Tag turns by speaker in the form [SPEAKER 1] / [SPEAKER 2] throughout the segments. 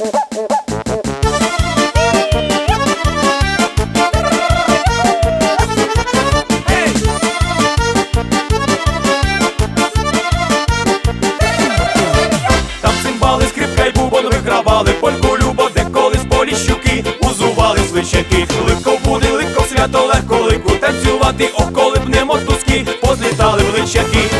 [SPEAKER 1] Там цимбали, скрипка бубон вигравали, польку любо, де колись поліщуки, узували свищаки, легко буде, легко свято, легко лику танцювати, ох, коли б не мотузки, позлітали в личаки.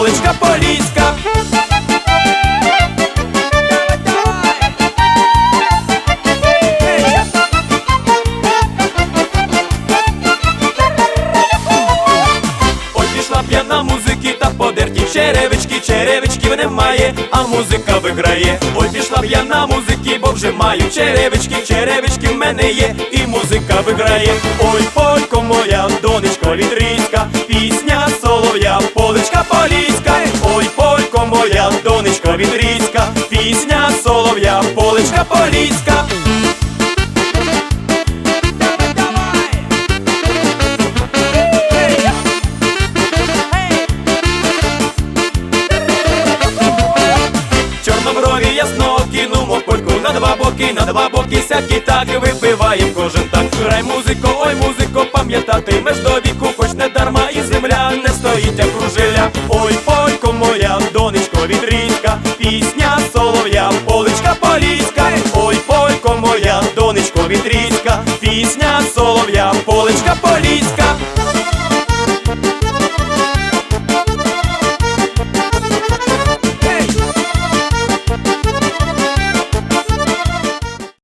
[SPEAKER 1] солов'я, поліська. Ой, пішла п'яна музики та подерті черевички, черевичків немає, а музика виграє. Ой, пішла п'яна музики, бо вже маю черевички, черевички в мене є, і музика виграє. Ой, полько поліська. Чорноброві ясно кинумо польку на два боки, на два боки сякі так випиваєм кожен так. Грай музико, ой музико, пам'ятатимеш до віку, хоч не дарма і земля не стоїть, як кружиля. Ой, вітрійська, пісня солов'я, поличка поліська.